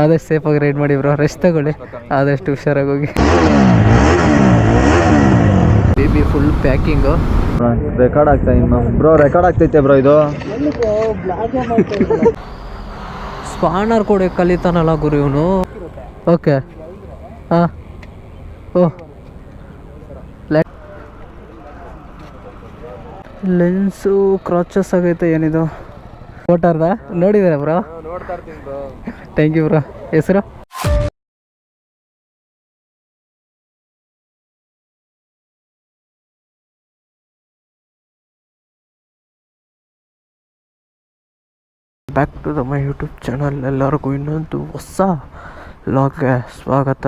ಆದಷ್ಟು ಸೇಫಾಗಿ ರೈಡ್ ಮಾಡಿ ಬ್ರೋ ರೆಸ್ಟ್ ತಗೊಳ್ಳಿ. ಆದಷ್ಟು ಹುಷಾರಾಗಿ ಹೋಗಿ. ಬೇಬಿ ಫುಲ್ ಪ್ಯಾಕಿಂಗು ರೆಕಾರ್ಡ್ ಆಗ್ತಾ ಇನ್ನು ಬ್ರೋ ರೆಕಾರ್ಡ್ ಆಗ್ತೈತೆ ಬ್ರೋ ಇದು. ಸ್ಪಾನರ್ ಕೂಡ ಕಲಿತಾನಲ್ಲ ಗುರು ಇವನು. ಓಕೆ ಹಾಂ. ಓ. ಲೆನ್ಸು ಕ್ರಾಚಸ್ ಆಗೈತೆ ಏನಿದು? ಫೋಟಾರ್ದ ನೋಡಿದಾರೆ ಬ್ರೋ ನೋಡ್ತಾ ಇರ್ತೀನಿ ಬ್ರೋ ಥ್ಯಾಂಕ್ ಯು ಬ್ರೋ ಹೆಸರು? Back to the my YouTube channel ಎಲ್ಲರಿಗೂ ಇನ್ನೊಂದು ಹೊಸ ಲಾಗ್ಗೆ ಸ್ವಾಗತ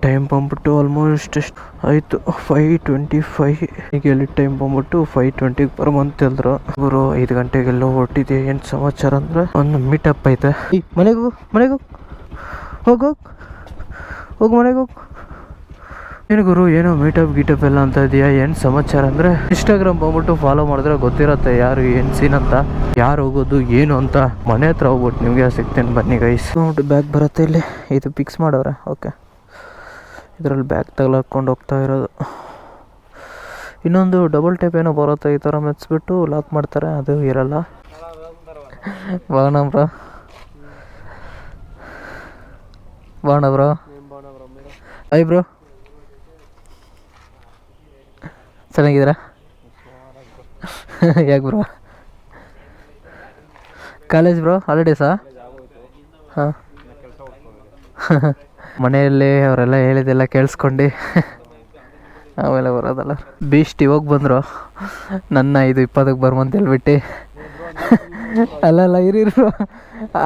ಟೈಮ್ ಬಂದ್ಬಿಟ್ಟು ಆಲ್ಮೋಸ್ಟ್ ಆಯಿತು. ಫೈ ಟ್ವೆಂಟಿ ಫೈ ಈಗ ಎಲ್ಲಿ ಟೈಮ್ ಬಂದ್ಬಿಟ್ಟು ಫೈವ್ ಟ್ವೆಂಟಿಗೆ ಬರ್ಬಂತ ಹೇಳಿದ್ರು ಗುರು, ಐದು ಗಂಟೆಗೆಲ್ಲ ಹೊರಟಿದೆ ಏನು ಸಮಾಚಾರ ಅಂದ್ರೆ, ಒಂದು ಮೀಟಪ್ ಐತೆ. ಈ ಮನೆಗೆ ಮನೆಗೆ ಹೋಗಿ. ಹೋಗು ಹೋಗು. ಹೋಗು, ಮನೆಗೆ ಹೋಗು. ಏನು ಗುರು, ಏನೋ ಮೀಟಪ್ ಗೀಟಪ್ ಎಲ್ಲ ಅಂತ ಇದೆಯಾ? ಏನು ಸಮಾಚಾರ ಅಂದರೆ ಇನ್ಸ್ಟಾಗ್ರಾಮ್ ಬಂದ್ಬಿಟ್ಟು ಫಾಲೋ ಮಾಡಿದ್ರೆ ಗೊತ್ತಿರತ್ತೆ ಯಾರು ಏನು ಸೀನ್ ಅಂತ, ಯಾರು ಹೋಗೋದು, ಏನು ಅಂತ. ಮನೆ ಹತ್ರ ಹೋಗ್ಬಿಟ್ಟು ನಿಮಗೆ ಸಿಗ್ತೇನೆ ಬನ್ನಿ ಗೈಸ್ ನೋಡಿ ಬ್ಯಾಗ್ ಬರುತ್ತೆ ಇಲ್ಲಿ. ಇದು ಫಿಕ್ಸ್ ಮಾಡವ್ರೆ ಓಕೆ ಇದರಲ್ಲಿ ಬ್ಯಾಗ್ ತಗೊಂಡು ಹೋಗ್ತಾ ಇರೋದು. ಇನ್ನೊಂದು ಡಬಲ್ ಟೈಪ್ ಏನೋ ಬರುತ್ತೆ, ಈ ಥರ ಮೆಚ್ಚಿಬಿಟ್ಟು ಲಾಕ್ ಮಾಡ್ತಾರೆ, ಅದು ಇರಲ್ಲ. ಬಾಣ ಬ್ರೋ. ಬಾಣ ಬ್ರೋ. I bro. ಚೆನ್ನಾಗಿದ್ದೀರಾ? ಯಾಕೆ ಬ್ರೋ ಕಾಲೇಜ್ ಬ್ರೋ ಹಾಲಿಡೇಸಾ ಹಾಂ. ಮನೆಯಲ್ಲಿ ಅವರೆಲ್ಲ ಹೇಳಿದೆಲ್ಲ ಕೇಳಿಸ್ಕೊಂಡು ಆಮೇಲೆ ಬರೋದಲ್ಲ. ಬೀಸ್ಟ್ ಇವಾಗ ಬಂದರು. ನನ್ನ ಇದು ಇಪ್ಪತ್ತಕ್ಕೆ ಬರ್ಮಂತ ಹೇಳ್ಬಿಟ್ಟು. ಅಲ್ಲಲ್ಲ ಇರಿರು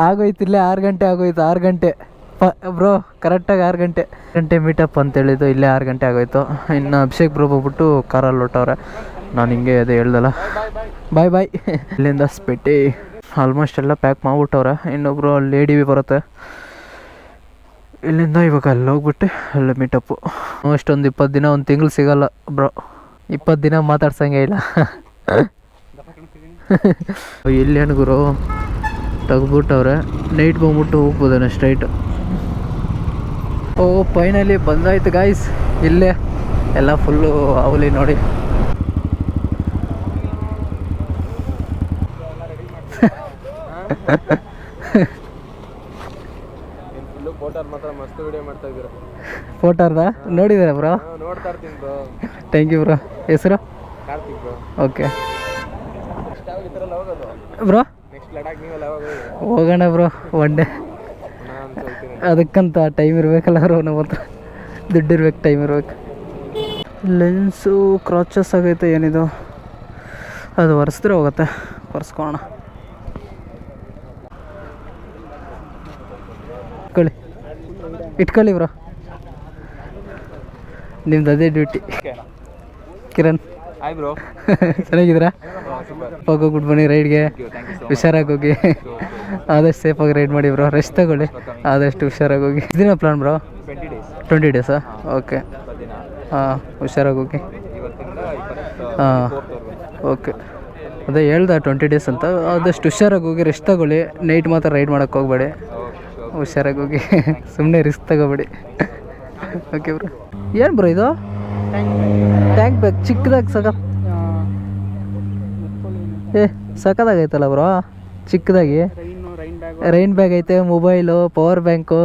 ಆಗೋಯ್ತು ಇಲ್ಲೇ ಆರು ಗಂಟೆ ಆಗೋಯ್ತು, ಆರು ಗಂಟೆ. ಪ, ಬ್ರೋ ಕರೆಕ್ಟಾಗಿ ಆರು ಗಂಟೆ. ಗಂಟೆ ಮೀಟಪ್ ಅಂತ ಹೇಳಿದ್ದು, ಇಲ್ಲೇ ಆರು ಗಂಟೆ ಆಗೋಯ್ತು. ಇನ್ನು ಅಭಿಷೇಕ್ ಬ್ರೋ ಹೋಗ್ಬಿಟ್ಟು ಕಾರಲ್ಲಿ ಹೊಟ್ಟವ್ರೆ ನಾನು ಹಿಂಗೆ ಅದೇ ಹೇಳ್ದಲ್ಲ. ಬಾಯ್ ಬಾಯ್ ಇಲ್ಲಿಂದ ಸ್ಪೆಟ್ಟಿ ಆಲ್ಮೋಸ್ಟ್ ಎಲ್ಲ ಪ್ಯಾಕ್ ಮಾಡಿಬಿಟ್ಟವ್ರೆ. ಇನ್ನೊಬ್ರು ಲೇಡಿ ಬಿ ಬರುತ್ತೆ. ಇಲ್ಲಿಂದ ಇವಾಗ ಅಲ್ಲಿ ಹೋಗ್ಬಿಟ್ಟು ಅಲ್ಲಿ ಮೀಟಪ್ಪು ಅಷ್ಟೊಂದು ಇಪ್ಪತ್ತು ದಿನ, ಒಂದು ತಿಂಗಳು ಸಿಗಲ್ಲ ಬ್ರೋ. ಇಪ್ಪತ್ತು ದಿನ ಮಾತಾಡ್ಸಂಗೆ ಇಲ್ಲ. ಎಲ್ಲಿ ಗುರು. ತೆಗ್ದ್ಬಿಟ್ಟವ್ರೆ. ನೈಟ್ ಬಂದ್ಬಿಟ್ಟು ಹೋಗ್ಬೋದೇನೆ ಸ್ಟ್ರೈಟ್ ಓ ಫೈನಲಿ ಬಂದಾಯ್ತು ಗಾಯ್ಸ್ ಇಲ್ಲೇ ಎಲ್ಲ ಫುಲ್ಲು ಅವಲಿ ನೋಡಿ. ಫುಲ್ಲು ಫೋಟೋ ಮಾತ್ರ ಮಸ್ತ್ ವಿಡಿಯೋ ಮಾಡ್ತಾ ಇದ್ದೀರಾ ಫೋಟೋರ್ದ ನೋಡಿದಾರೆ ಬ್ರೋ ಥ್ಯಾಂಕ್ ಯು ಬ್ರೋ ಹೆಸರು ಓಕೆ ಬ್ರೋ ಹೋಗೋಣ ಬ್ರೋ ಒನ್ ಡೇ ಅದಕ್ಕಂತ ಟೈಮ್ ಇರಬೇಕಲ್ಲ ಬ್ರೋ ನಮ್ಮ ಹತ್ರ ದುಡ್ಡು ಇರ್ಬೇಕು ಟೈಮ್ ಇರ್ಬೇಕು. ಲೆನ್ಸು ಕ್ರಾಚಸ್ ಆಗೈತೆ ಏನಿದು? ಅದು ಒರೆಸಿದ್ರೆ ಹೋಗುತ್ತೆ. ಒರೆಸ್ಕೋಣ ಇಟ್ಕೊಳ್ಳಿ. ಇಟ್ಕೊಳ್ಳಿ ಬ್ರೋ ನಿಮ್ದು ಅದೇ ಡ್ಯೂಟಿ ಕಿರಣ್. ಹಾಯ್ ಬ್ರೋ ಚೆನ್ನಾಗಿದ್ದೀರಾ? ಹೋಗೋ ಗುಡ್ ಬನ್ನಿ ರೈಡ್ಗೆ ಹುಷಾರಾಗಿ ಹೋಗಿ. ಆದಷ್ಟು ಸೇಫಾಗಿ ರೈಡ್ ಮಾಡಿ ಬ್ರೋ ರೆಸ್ಟ್ ತಗೊಳ್ಳಿ. ಆದಷ್ಟು ಹುಷಾರಾಗಿ ಹೋಗಿ. ದಿನ plan bro twenty days okay ಹಾಂ ಹುಷಾರಾಗಿ ಹೋಗಿ. ಹಾಂ ಓಕೆ ಅದೇ ಹೇಳ್ದೆ ಟ್ವೆಂಟಿ ಡೇಸ್ ಅಂತ. ಆದಷ್ಟು ಹುಷಾರಾಗಿ ಹೋಗಿ ರೆಸ್ಟ್ ತಗೊಳ್ಳಿ. ನೈಟ್ ಮಾತ್ರ ರೈಡ್ ಮಾಡೋಕ್ಕೆ ಹೋಗಬೇಡಿ. ಹುಷಾರಾಗಿ ಹೋಗಿ. ಸುಮ್ಮನೆ ರಿಸ್ಕ್ ತಗೋಬೇಡಿ. ಓಕೆ ಬ್ರೋ ಏನು ಬ್ರೋ ಇದು? ಟ್ಯಾಂಕ್ ಬ್ಯಾಗ್ ಚಿಕ್ಕದಾಗಿ ಸಕ ಏ ಸಕದಾಗೈತಲ್ಲ ಬ್ರೋ ಚಿಕ್ಕದಾಗಿ? ರೈನ್ ಬ್ಯಾಗ್ ಐತೆ ಮೊಬೈಲು ಪವರ್ ಬ್ಯಾಂಕು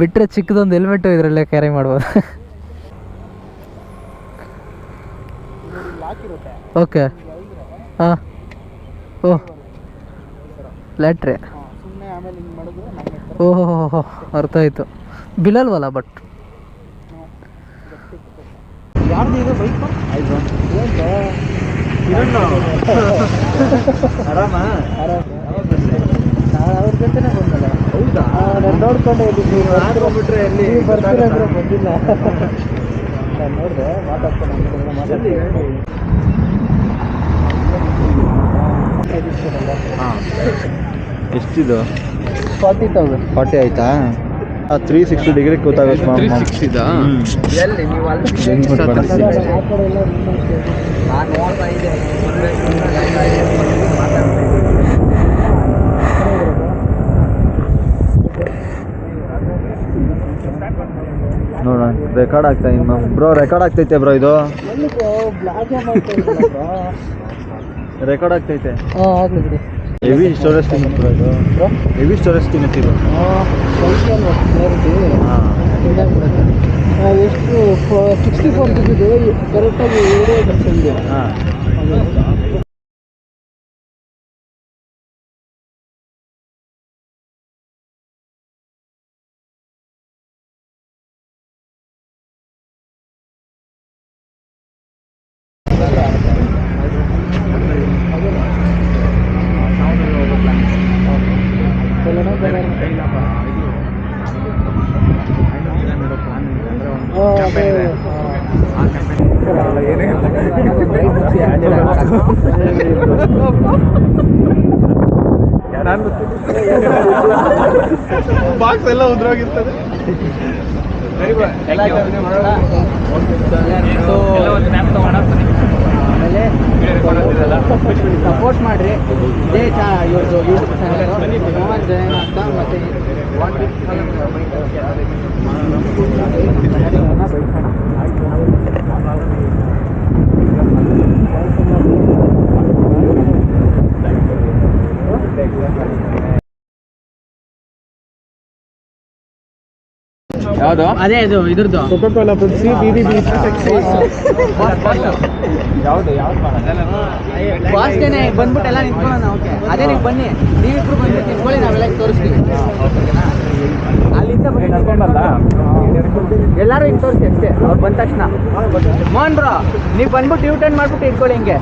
ಬಿಟ್ಟರೆ ಚಿಕ್ಕದೊಂದು ಹೆಲ್ಮೆಟು ಇದರಲ್ಲೇ ಕ್ಯಾರಿ ಮಾಡ್ಬೋದು. ಓಕೆ ಹಾಂ. ಓಹ್ ಲ್ಯಾಟ್ರಿ ಓಹೋ ಹೋ ಹೋ ಅರ್ಥ ಆಯಿತು. ಬಿಲ್ಲಲ್ವಲ್ಲ ಬಟ್ ಯಾರ್ದು ಇದು ಬೈಕು ಆರಾಮ. ಜೊತೆನೇ ಬಂದಲ್ಲ. ಹೌದಾ? ನಾನು ನೋಡ್ಕೊಂಡೆ ಬಿಟ್ರೆ ಎಲ್ಲಿ ಬಂದಿಲ್ಲ. ನಾನು ನೋಡಿದೆ ಮಾತಾಡ್ತಾನೆ ಎಷ್ಟಿದು? ಫಾರ್ಟಿ ತೌಸಂಡ್ ಫಾರ್ಟಿ ಆಯ್ತಾ? ತ್ರೀ ಸಿಕ್ಸ್ಟಿ ಡಿಗ್ರಿ ಕೂತಾಗುತ್ತೆ ತ್ರೀ ಎಲ್ಲಿ? ನೀವು ರೆಕಾರ್ಡ್ ಆಗ್ತಾ ಇನ್ನು. ಬ್ರೋ ರೆಕಾರ್ಡ್ ಆಗ್ತೈತೆ ಬ್ರೋ ಇದು? ರೆಕಾರ್ಡ್ ಆಗ್ತೈತೆ. ಹೆವಿ ಸ್ಟೋರೇಜ್ ತಿನ್ನುತ್ತೆ ಬ್ರೋ ಇದು. ಹೆವಿ ಸ್ಟೋರೇಜ್ ತಿನ್ನುತ್ತೆ ಇದು. ಎಷ್ಟು ಸಿಕ್ಸ್ಟಿ ಫೋರ್ ಬಿದ್ದಿದ್ದು ಕರೆಕ್ಟಾಗಿ ಹಾಂ. ಬಾಕ್ಸ್ ಎಲ್ಲ ಉದ್ರೋಗಿರ್ತದೆ ಸಪೋರ್ಟ್ ಮಾಡ್ರಿ ಇದೇ ಚಾ ಇವ್ರದ್ದು ಯೂಟ್ಯೂಬ್ ಚಾನಲ್ ಮೋಹನ್ ಜಯನ ಅಂತ ಮತ್ತೆ ಯಾವುದು ಅದೇ ಇದು ಇದ್ರದ್ದು ಯಾವುದು ಯಾವ್ದು ಫಾಸ್ಟೇನೆ ಬಂದ್ಬಿಟ್ಟು ಎಲ್ಲ ನಿಂತ್ಕೊಳ್ಳೋಣ ಓಕೆ ಅದೇ ನೀವು ಬನ್ನಿ ನೀವಿಬ್ರು ಬಂದು ನಿಂತ್ಕೊಳ್ಳಿ ನಾವೆಲ್ಲ ತೋರಿಸ್ತೀವಿ ಅಲ್ಲಿಂದ ಎಲ್ಲರೂ ಹಿಂಗೆ ತೋರಿಸಿ ಅಷ್ಟೇ ಅವ್ರು ಬಂದ ತಕ್ಷಣ ಮೋಹನ್ ಬ್ರೋ ನೀವು ಬಂದ್ಬಿಟ್ಟು ಯೂ ಟರ್ನ್ ಮಾಡ್ಬಿಟ್ಟು ಇಟ್ಕೊಳ್ಳಿ ಹಿಂಗೆ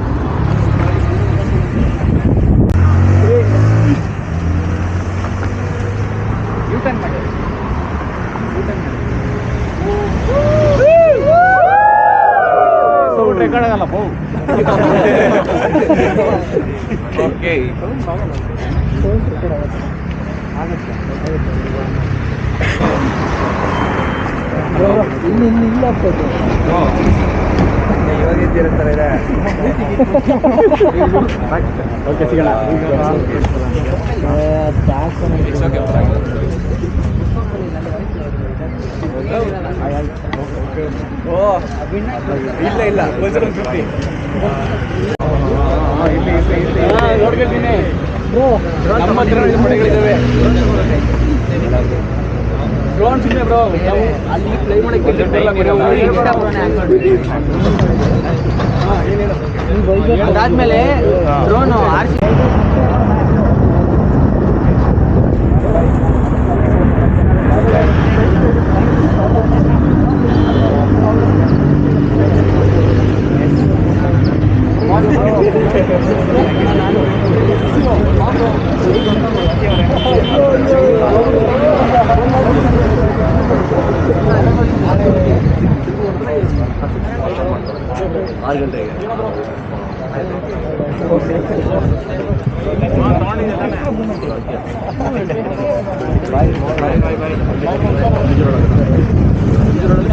ಯೂ ಟರ್ನ್ ಮಾಡಿ ರೆಕಾರ್ಡ್ ಆಗಲ್ಲ ಬೋ ಓಕೆ ಇದೆ ಓಕೆ. ಸಿಗೋಣ ಓ ಇಲ್ಲಿ ಇಲ್ಲಿ ನೋಡ್ಕೊಳ್ತೀನಿ ನಮ್ಮ ಹತ್ರ ಮನೆಗಳಿದ್ದಾವೆ ಡ್ರೋನ್ಸ್ ಇದೆ ಬ್ರೋ ಅಲ್ಲಿ ಪ್ಲೇ ಮಾಡಕ್ಕೆ ಅದಾದ್ಮೇಲೆ ಡ್ರೋನು ಆರ್ಸಿ ಆರು ಗಂಟೆಗೆ ¡Vamos!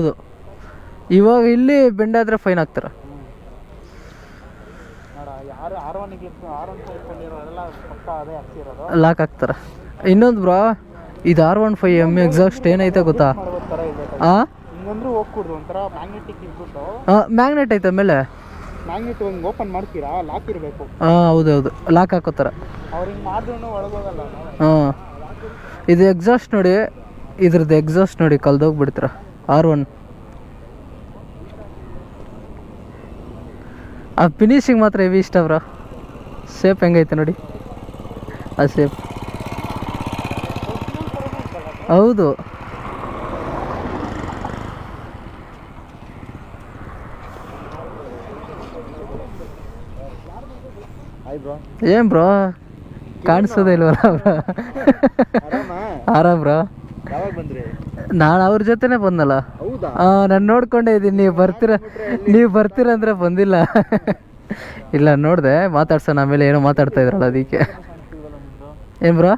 ಹೌದು. ಇವಾಗ ಇಲ್ಲಿ ಫೈನ್ ಹಾಕ್ತಾರ ಕೊಂಡಿರೋರೆಲ್ಲ ಪಕ್ಕ ಅದೇ ಹಾಕ್ಸಿರೋದು ಲಾಕ್ ಹಾಕ್ತಾರ. ಇನ್ನೊಂದು ಬ್ರಾ ಇದು R one five M exhaust ಏನೈತೆ ಗೊತ್ತಾ? ಮ್ಯಾಗ್ನೆಟ್ ಐತೆ ಮೇಲೆ ಮ್ಯಾಗ್ನೆಟ್ ಹಿಂಗೆ ಓಪನ್ ಮಾಡ್ತೀರಾ? ಲಾಕ್ ಇರಬೇಕು. ಹಾಂ ಹೌದು ಹೌದು. ಲಾಕ್ ಹಾಕೋತಾರ. ಹಾಂ. ಇದು ಎಕ್ಸಾಸ್ಟ್ ನೋಡಿ ಇದ್ರದ್ದು ಎಕ್ಸಾಸ್ಟ್ ನೋಡಿ ಕಲ್ದೋಗ್ಬಿಡ್ತೀರ ಆರ್ ಒನ್. ಆ ಫಿನಿಶಿಂಗ್ ಮಾತ್ರ ಹೆವಿ ಇಷ್ಟ ಬ್ರೋ. ಸೇಫ್ ಹೆಂಗೈತೆ ನೋಡಿ. ಆ ಸೇಫ್ ಹೌದು. ಏನು ಬ್ರೋ? ಕಾಣಿಸೋದೇ ಇಲ್ವಲ್ಲ ಬ್ರೋ? ಆರಾಮ ಬ್ರೋ. ನಾನು ಅವ್ರ ಜೊತೆನೆ ಬಂದಲ್ಲ. ನಾನು ನೋಡ್ಕೊಂಡೇ ಇದ್ದೀನಿ ನೀವು ಬರ್ತೀರ ನೀವು ಬರ್ತೀರ ಅಂದ್ರೆ ಬಂದಿಲ್ಲ. ಇಲ್ಲ ನೋಡಿದೆ ಮಾತಾಡ್ಸೋಣ. ಆಮೇಲೆ ಏನೋ ಮಾತಾಡ್ತಾ ಇದ್ರಲ್ಲ ಅದಕ್ಕೆ ಏನು ಬ್ರೋ?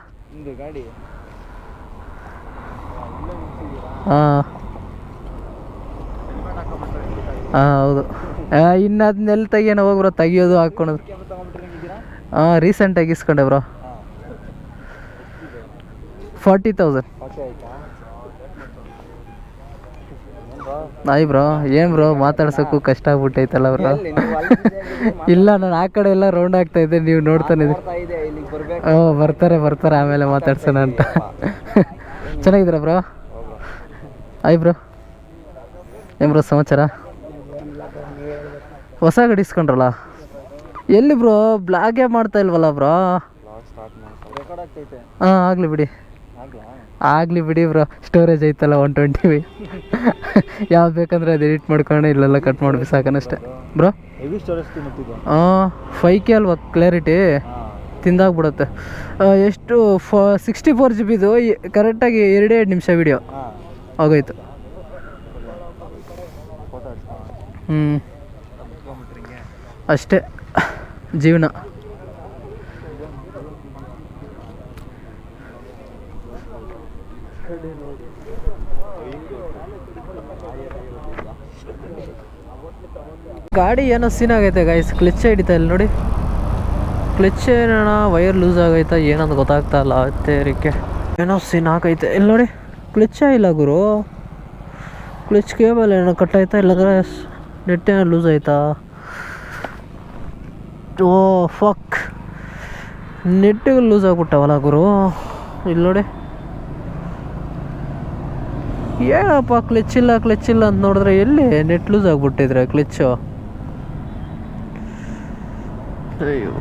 ಹಾಂ ಹಾಂ ಹೌದು. ಇನ್ನು ಅದನ್ನೆಲ್ಲ ತೆಗಿಯೋಣ ಹೋಗಿ ಬ್ರೋ? ತೆಗಿಯೋದು ಹಾಕ್ಕೊಳೋದು. ಹಾಂ ರೀಸೆಂಟಾಗಿ ಇಸ್ಕೊಂಡೆ bro. Forty thousand. Hi bro ಏನು ಬ್ರೋ ಮಾತಾಡ್ಸೋಕ್ಕೂ ಕಷ್ಟ ಆಗ್ಬಿಟ್ಟೈತಲ್ಲ ಬ್ರೋ? ಇಲ್ಲ ನಾನು ಆ ಕಡೆ ಎಲ್ಲ ರೌಂಡ್ ಆಗ್ತಾ ಇದ್ದೆ ನೀವು ನೋಡ್ತಾನೆ ಓ ಬರ್ತಾರೆ ಬರ್ತಾರೆ ಆಮೇಲೆ ಮಾತಾಡ್ಸೋಣ ಅಂತ. ಚೆನ್ನಾಗಿದ್ದೀರಾ ಬ್ರೋ? Hi bro. ಏನು ಬ್ರೋ ಸಮಾಚಾರ? ಹೊಸ ಗಾಡಿ ಇಸ್ಕೊಂಡ್ರಲ್ಲ? ಎಲ್ಲಿ ಬ್ರೋ ಬ್ಲಾಗೇ ಮಾಡ್ತಾ ಇಲ್ವಲ್ಲ ಬ್ರೋ? ಹಾಂ ಆಗಲಿ ಬಿಡಿ. ಆಗ್ಲಾ ಬಿಡಿ ಬ್ರೋ ಸ್ಟೋರೇಜ್ ಐತಲ್ಲ ಒನ್ ಟ್ವೆಂಟಿ ಯಾವ್ದು ಬೇಕಂದ್ರೆ ಅದು ಎಡಿಟ್ ಮಾಡ್ಕೊಂಡು ಇಲ್ಲೆಲ್ಲ ಕಟ್ ಮಾಡಿ ಸಾಕನಷ್ಟೆ. ಬ್ರೋ? ಹಾಂ ಫೈ ಕೆ ಅಲ್ವಾ ಕ್ಲಾರಿಟಿ ತಿಂದಾಗ್ಬಿಡುತ್ತೆ. ಎಷ್ಟು ಫ ಸಿಕ್ಸ್ಟಿ ಫೋರ್ ಜಿ ಬಿದು ಕರೆಕ್ಟಾಗಿ ಎರಡೇ ಎರಡು ನಿಮಿಷ ವಿಡಿಯೋ ಆಗೋಯ್ತು. ಹ್ಞೂ ಅಷ್ಟೇ. ಜೀವನ. ಗಾಡಿ ಏನೋ ಸೀನ್ ಆಗೈತೆ ಗೈಸ್ ಕ್ಲಿಚ್ ಹಿಡಿತಾ ಇಲ್ಲ ನೋಡಿ. ಕ್ಲಿಚ್ ಏನೋಣ ವೈರ್ ಲೂಸ್ ಆಗೈತಾ? ಏನಂತ ಗೊತ್ತಾಗ್ತಾ ಇಲ್ಲ. ತೇರಿಕೆ ಏನೋ ಸೀನ್ ಆಗೈತೆ. ಇಲ್ಲಿ ನೋಡಿ. ಕ್ಲಿಚ್ ಇಲ್ಲ ಗುರು. ಕ್ಲಿಚ್ ಕೇಬಲ್ ಏನೋ ಕಟ್ ಆಯ್ತಾ ಇಲ್ಲಾಂದ್ರೆ ನೆಟ್ ಏನೋ ಲೂಸ್ ಆಯ್ತಾ? ಓ ಫಕ್ ನೆಟ್ಟಿಗೆ ಲೂಸ್ ಆಗ್ಬಿಟ್ಟವಲ್ಲ ಗುರು. ಇಲ್ಲಿ ನೋಡಿ. ಏನಪ್ಪ ಕ್ಲಿಚ್ ಇಲ್ಲ ಕ್ಲಿಚ್ ಇಲ್ಲ ಅಂತ ನೋಡಿದ್ರೆ ಎಲ್ಲಿ? ನೆಟ್ ಲೂಸ್ ಆಗ್ಬಿಟ್ಟಿದ್ರೆ ಕ್ಲಿಚ್ಚು ಅಯ್ಯೋ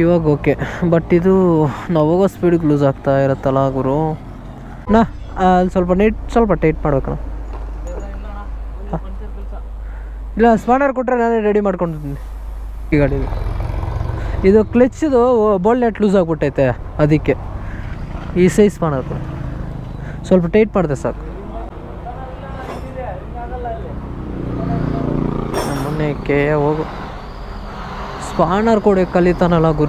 ಇವಾಗ ಓಕೆ ಬಟ್ ಇದು ನಾವು ಹೋಗೋ ಸ್ಪೀಡಿಗೆ ಲೂಸ್ ಆಗ್ತಾ ಇರುತ್ತಲ್ಲ ಗುರು. ನಾ ಅಲ್ಲಿ ಸ್ವಲ್ಪ ನೀಟ್ ಸ್ವಲ್ಪ ಟೈಟ್ ಮಾಡ್ಬೇಕಣ್ಣ. ಇಲ್ಲ ಸ್ಪಾನರ್ ಕೊಟ್ಟರೆ ನಾನೇ ರೆಡಿ ಮಾಡ್ಕೊಂಡಿದ್ದೀನಿ. ಈ ಗಾಡಿಗೆ ಇದು ಬೋಲ್ ನೆಟ್ ಲೂಸ್ ಆಗಿಬಿಟ್ಟೈತೆ, ಅದಕ್ಕೆ. ಈ ಸೈಜ್ ಸ್ಪಾನರ್ ಸ್ವಲ್ಪ ಟೈಟ್ ಮಾಡಿದೆ ಸಾಕು. ಮೊನ್ನೆ ಕೆ ಹೋಗು. ಸ್ಪಾನರ್ ಕೊಡಿ ಕಲಿತಾನಲ್ಲ ಗುರು.